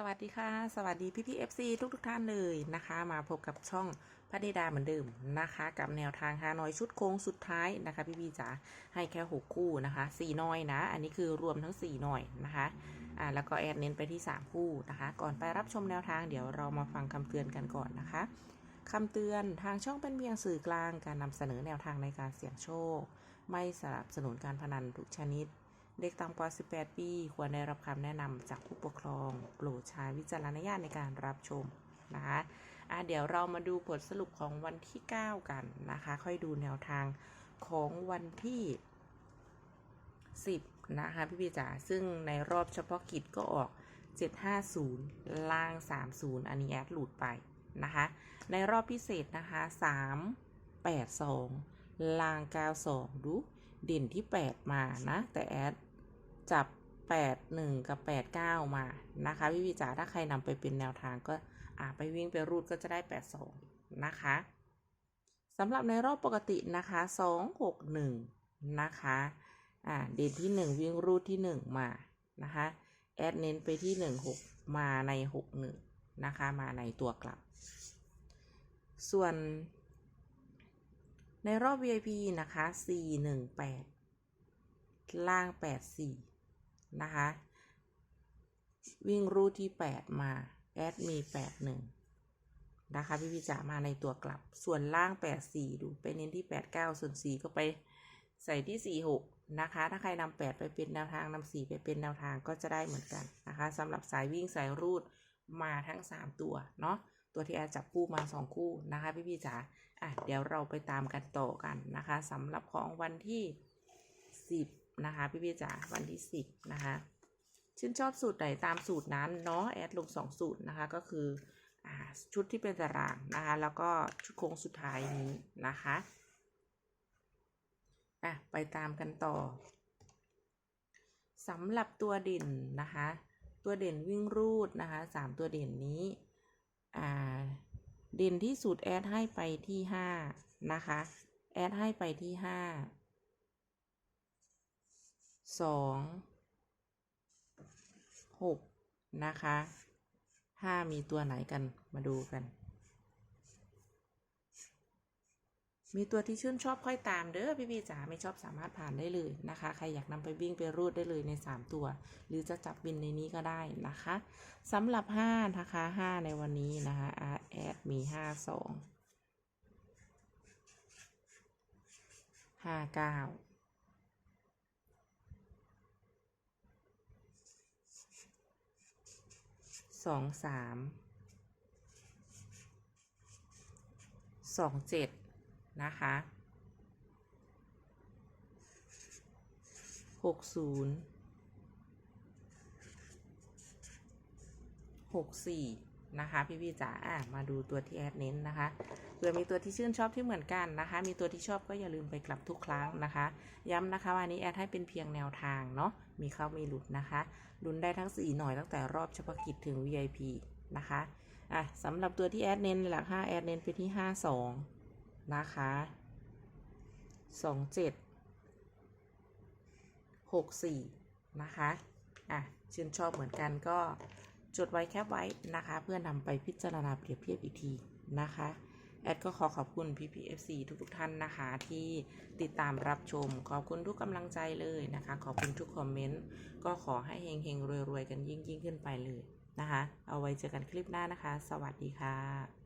สวัสดีค่ะ สวัสดีพี่พี่เอฟซีทุกทุกท่านเลยนะคะ มาพบกับช่องพระเดดาเหมือนเดิมนะคะ กับแนวทางฮานอยชุดโค้งสุดท้ายนะคะ พี่พี่จ๋าให้แค่หกคู่นะคะสี่น้อยนะ อันนี้คือรวมทั้งสี่หน่อยนะคะอ่าแล้วก็แอดเน้นไปที่สามคู่นะคะ ก่อนไปรับชมแนวทางเดี๋ยวเรามาฟังคำเตือนกันก่อนนะคะคำเตือนทางช่องเป็นเพียงสื่อกลางการนำเสนอแนวทางในการเสี่ยงโชค ไม่สนับสนุนการพนันทุกชนิด เด็กต่ำกว่า 18 ปี ควรได้รับคำแนะนำจากผู้ปกครองโปรดใช้วิจารณญาณในการรับชมนะคะอะเดี๋ยวเรามาดูผลสรุปของวันที่ 9 กันนะคะ ค่อยดูแนวทางของวันที่ 10 นะคะพี่พี่จ๋าซึ่งในรอบเฉพาะกิจก็ออก 750 ล่าง 30 อันนี้แอดหลุดไปนะคะ ในรอบพิเศษนะคะ 3 8 2 ล่าง 92 ดู เด่นที่ 8 มานะ แต่แอด จับ 8 1 กับ 8 9 มานะคะพี่วิจาถ้าใครนำไปเป็นแนวทางก็อ่าไปวิ่งไปรูดก็จะได้ 8 2 นะคะสำหรับในรอบปกตินะคะ 2 6 1 นะคะอ่าเด่นที่ 1 วิ่งรูดที่ 1 มานะคะแอดเน้นไปที่ 1 6 มาใน 6 1 นะคะ มาในตัวกลับ ส่วนในรอบ VIP นะคะ 418 ล่าง 84 นะคะ วิ่งรูทที่ 8 มาแอดมี 81 นะคะ พี่พี่จ๋ามาในตัวกลับ ส่วนล่าง 84 ดูไปเน้นที่ 89 ส่วน 4 ก็ไปใส่ที่ 46 นะคะ ถ้าใครนำ8 ไปเป็นแนวทางนำ4 ไปเป็นแนวทางก็จะได้เหมือนกันนะคะสำหรับสายวิ่งสายรูดมาทั้ง 3 ตัวเนาะตัวที่แอดจับคู่มา 2 คู่นะคะ พี่พี่จ๋าอะเดี๋ยวเราไปตามกันต่อกันนะคะสำหรับของวันที่ 10 นะคะ พี่พี่จ๋าวันที่10นะคะชื่นชอบสูตรไหนตามสูตรนั้นเนาะแอดลง2สูตรนะคะก็คืออชุดที่เป็นตารางนะคะ แล้วก็ชุดโค้งสุดท้ายนี้นะคะอะไปตามกันต่อสำหรับตัวเด่นนะคะ ตัวเด่นวิ่งรูดนะคะสามตัวเด่นนี้อ่าเด่นที่สุดแอดให้ไปที่ห้านะคะ แอดให้ไปที่ห้า สองหกนะคะห้ามีตัวไหนกันมาดูกัน มีตัวที่ชื่นชอบค่อยตามเด้อพี่พี่จ๋าไม่ชอบสามารถผ่านได้เลยนะคะ ใครอยากนำไปวิ่งไปรูดได้เลยใน 3 ตัว หรือจะจับบินในนี้ก็ได้นะคะสำหรับ 5 นะคะ 5 ในวันนี้นะคะแอดมี 5 2 5 9 สองสามสองเจ็ดนะคะหกศูนย์หกสี่ นะคะ พี่พี่จ๋ามาดูตัวที่แอดเน้นนะคะเผื่อมีตัวที่ชื่นชอบที่เหมือนกันนะคะ มีตัวที่ชอบก็อย่าลืมไปกลับทุกครั้งนะคะ ย้ำนะคะวันนี้แอดให้เป็นเพียงแนวทางเนาะมีเข้ามีหลุดนะคะลุ้นได้ทั้ง4หน่อยตั้งแต่รอบเฉพาะกิจถึง VIP นะคะอะสำหรับตัวที่แอดเน้นหลัก5แอดเน้นไปที่ 52 นะคะ 27 64 นะคะ อะ ชื่นชอบเหมือนกันก็ จดไว้แคปไว้นะคะ เพื่อนำไปพิจารณาเปรียบเทียบอีกทีนะคะแอดก็ขอขอบคุณ PPFC ทุกๆท่านนะคะ ที่ติดตามรับชม ขอบคุณทุกกำลังใจเลยนะคะ ขอบคุณทุกคอมเมนต์ก็ขอให้เฮงๆรวยๆ กันยิ่งๆ ขึ้นไปเลยนะคะ เอาไว้เจอกันคลิปหน้านะคะ สวัสดีค่ะ